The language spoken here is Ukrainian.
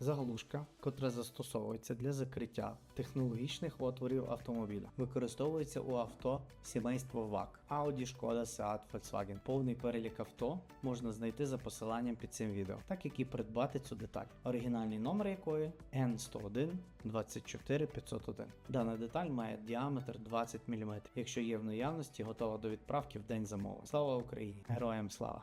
Заглушка, котра застосовується для закриття технологічних отворів автомобіля, використовується у авто сімейства ВАК, Audi, Шкода, Seat, Volkswagen. Повний перелік авто можна знайти за посиланням під цим відео, так як і придбати цю деталь, оригінальний номер якої N101 24 501. Дана деталь має діаметр 20 мм. Якщо є в наявності, готова до відправки в день замовлення. Слава Україні! Героям слава!